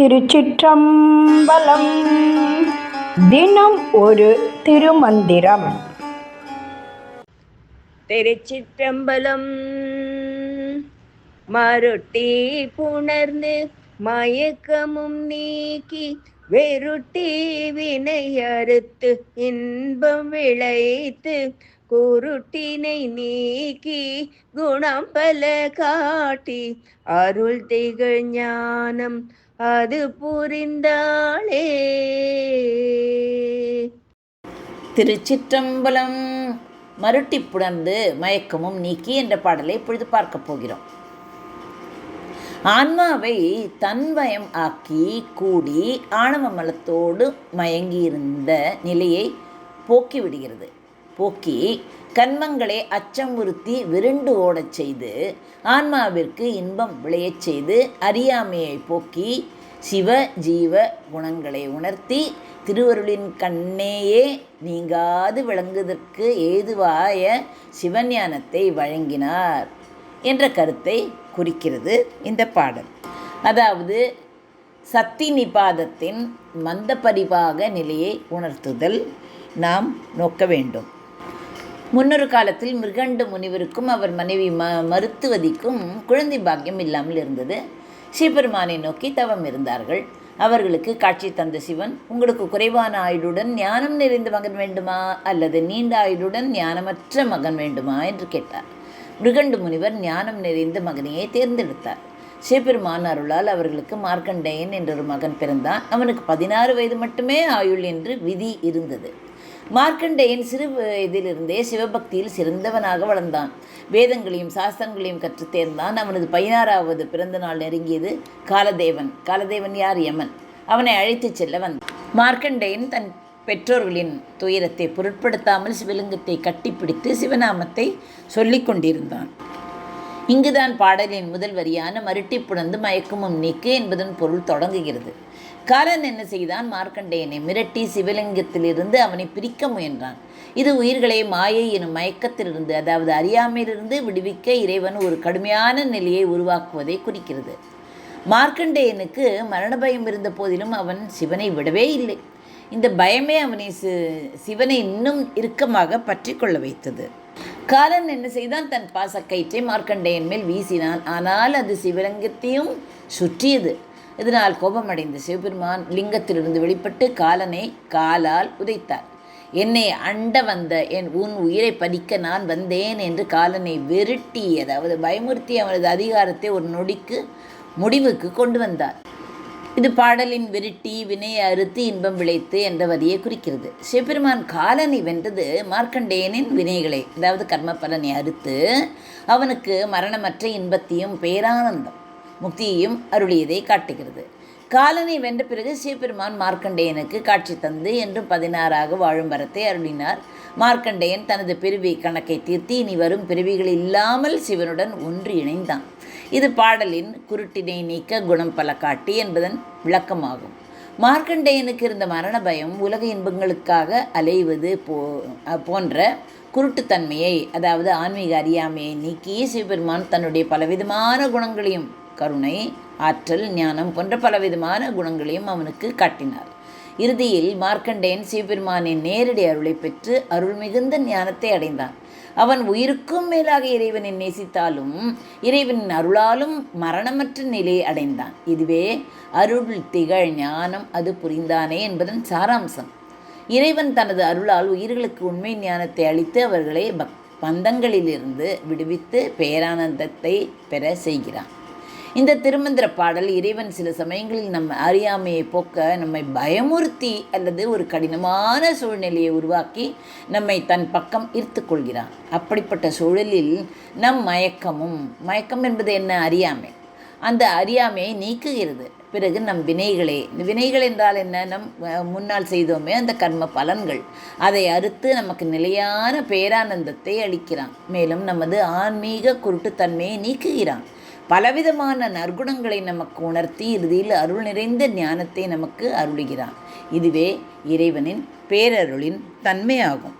திருச்சிற்றம்பலம். தினம் ஒரு திருமந்திரம். திருச்சிற்றம்பலம். மருட்டி புணர்ந்து மயக்கமும் நீக்கி வெருட்டி வினை அறுத்து இன்பம் விளைத்து குருட்டினை நீக்கி குணம் பல காட்டி அருள் திகழ் ஞானம் அது புரிந்தாளே. திருச்சிற்றம்பலம் மருட்டி புணர்ந்து மயக்கமும் நீக்கி என்ற பாடலை இப்பொழுது பார்க்கப் போகிறோம். ஆன்மாவை தன்வயம் ஆக்கி கூடி ஆணவ மலத்தோடு மயங்கியிருந்த நிலையை போக்கிவிடுகிறது போக்கி கன்மங்களை அச்சமுறுத்தி விருண்டு ஓடச் செய்து ஆன்மாவிற்கு இன்பம் விளையச் செய்து அறியாமையை போக்கி சிவ ஜீவ குணங்களை உணர்த்தி திருவருளின் கண்ணேயே நீங்காது விளங்குவதற்கு ஏதுவாய சிவஞானத்தை வழங்கினார் என்ற கருத்தை குறிக்கிறது இந்த பாடல். அதாவது சக்தி நிபாதத்தின் மந்த பரிபாக நிலையை உணர்த்துதல் நாம் நோக்க வேண்டும். முன்னொரு காலத்தில் மிருகண்டு முனிவருக்கும் அவர் மனைவி ம மருத்துவதிக்கும் குழந்தை பாக்கியம் இல்லாமல் இருந்தது. சிவபெருமானை நோக்கி தவம் இருந்தார்கள். அவர்களுக்கு காட்சி தந்த சிவன் உங்களுக்கு குறைவான ஆயுளுடன் ஞானம் நிறைந்த மகன் வேண்டுமா? அல்லது நீண்ட ஆயுளுடன் ஞானமற்ற மகன் வேண்டுமா? என்று கேட்டார். மிருகண்டு முனிவர் ஞானம் நிறைந்த மகனையே தேர்ந்தெடுத்தார். சிவபெருமான் அருளால் அவர்களுக்கு மார்க்கண்டேயன் என்றொரு மகன் பிறந்தான். அவனுக்கு பதினாறு வயது மட்டுமே ஆயுள் என்று விதி இருந்தது. மார்க்கண்டேயன் சிறு வயதிலிருந்தே சிவபக்தியில் சிறந்தவனாக வளர்ந்தான். வேதங்களையும் சாஸ்திரங்களையும் கற்றுத் தேர்ந்தான். அவனது பதினாறாவது பிறந்த நாள் நெருங்கியது காலதேவன். காலதேவன் யார்? யமன். அவனை அழைத்துச் செல்ல வந்தான். மார்க்கண்டேயன் தன் பெற்றோர்களின் துயரத்தை பொருட்படுத்தாமல் சிவலிங்கத்தை கட்டிப்பிடித்து சிவநாமத்தை சொல்லிக் கொண்டிருந்தான். இங்குதான் பாடலின் முதல் வரியான மருட்டி புணர்ந்து மயக்கமும் நீக்கு என்பதன் பொருள் தொடங்குகிறது. காலன் என்ன செய்தான்? மார்க்கண்டேயனை மிரட்டி சிவலிங்கத்திலிருந்து அவனை பிரிக்க முயன்றான். இது உயிர்களை மாயை எனும் மயக்கத்திலிருந்து அதாவது அறியாமையிலிருந்து விடுவிக்க இறைவன் ஒரு கடுமையான நிலையை உருவாக்குவதை குறிக்கிறது. மார்க்கண்டேயனுக்கு மரண பயம் இருந்த போதிலும் அவன் சிவனை விடவே இல்லை. இந்த பயமே அவனை சி சிவனை இன்னும் இறுக்கமாக பற்றி கொள்ள வைத்தது. காலன் என்ன செய்தான் தன் பாசக்கயிற்றை மார்க்கண்டேயன் மேல் வீசினான். ஆனால் அது சிவலிங்கத்தையும் சுற்றியது. இதனால் கோபமடைந்த சிவபெருமான் லிங்கத்திலிருந்து வெளிப்பட்டு காலனை காலால் உதைத்தார். என்னை அண்ட வந்த என் உன் உயிரை பறிக்க நான் வந்தேன் என்று காலனை வெருட்டி அதாவது பயமுறுத்தி அவனது அதிகாரத்தை ஒரு நொடிக்கு முடிவுக்கு கொண்டு வந்தார். இது பாடலின் விருட்டி வினைய அறுத்து இன்பம் விளைத்து என்ற வரியை குறிக்கிறது. சிவபெருமான் காலனை வென்றது மார்க்கண்டேயனின் வினைகளை அதாவது கர்ம பலனை அறுத்து அவனுக்கு மரணமற்ற இன்பத்தையும் பேரானந்தம் முக்தியையும் அருளியதை காட்டுகிறது. காலனை வென்ற பிறகு சிவபெருமான் மார்க்கண்டேயனுக்கு காட்சி தந்து என்றும் பதினாறாக வாழும் வரத்தை அருளினார். மார்க்கண்டேயன் தனது பிறவி கணக்கை தீர்த்தி இனி வரும் பிறவிகள் இல்லாமல் சிவனுடன் ஒன்று இணைந்தான். இது பாடலின் குருட்டினை நீக்க குணம் பல காட்டி என்பதன் விளக்கமாகும். மார்க்கண்டேயனுக்கு இருந்த மரண பயம் உலக இன்பங்களுக்காக அலைவது போ போன்ற குருட்டுத்தன்மையை அதாவது ஆன்மீக அறியாமையை நீக்கி சிவபெருமான் தன்னுடைய பலவிதமான குணங்களையும் கருணை ஆற்றல் ஞானம் போன்ற பலவிதமான குணங்களையும் அவனுக்கு காட்டினார். இறுதியில் மார்க்கண்டேயன் சிவபெருமானின் நேரடி அருளை பெற்று அருள் மிகுந்த ஞானத்தை அடைந்தான். அவன் உயிருக்கும் மேலாக இறைவனை நேசித்தாலும் இறைவனின் அருளாலும் மரணமற்ற நிலையை அடைந்தான். இதுவே அருள் திகழ் ஞானம் அது புரிந்தானே என்பதன் சாராம்சம். இறைவன் தனது அருளால் உயிர்களுக்கு உண்மை ஞானத்தை அளித்து அவர்களை பக் பந்தங்களிலிருந்து விடுவித்து பேரானந்தத்தை பெற செய்கிறான். இந்த திருமந்திர பாடல் இறைவன் சில சமயங்களில் நம்ம அறியாமையை போக்க நம்மை பயமுறுத்தி அல்லது ஒரு கடினமான சூழ்நிலையை உருவாக்கி நம்மை தன் பக்கம் ஈர்த்து கொள்கிறான். அப்படிப்பட்ட சூழலில் நம் மயக்கமும் மயக்கம் என்பது என்ன? அறியாமை. அந்த அறியாமையை நீக்குகிறது. பிறகு நம் வினைகளே இந்த வினைகள் என்றால் என்ன? நம் முன்னால் செய்தோமே அந்த கர்ம பலன்கள். அதை அறுத்து நமக்கு நிலையான பேரானந்தத்தை அளிக்கிறான். மேலும் நமது ஆன்மீக குருட்டுத்தன்மையை நீக்குகிறான். பலவிதமான நற்குணங்களை நமக்கு உணர்த்தி இறுதியில் அருள் நிறைந்த ஞானத்தை நமக்கு அருளுகிறான். இதுவே இறைவனின் பேரருளின் தன்மையாகும்.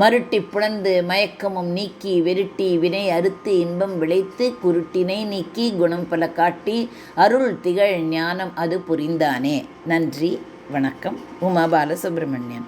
மருட்டி புலந்து மயக்கமும் நீக்கி வெருட்டி வினை அறுத்து இன்பம் விளைத்து குருட்டினை நீக்கி குணம் பல காட்டி அருள் திகழ் ஞானம் அது புரிந்தானே. நன்றி வணக்கம். உமா பாலசுப்ரமணியன்.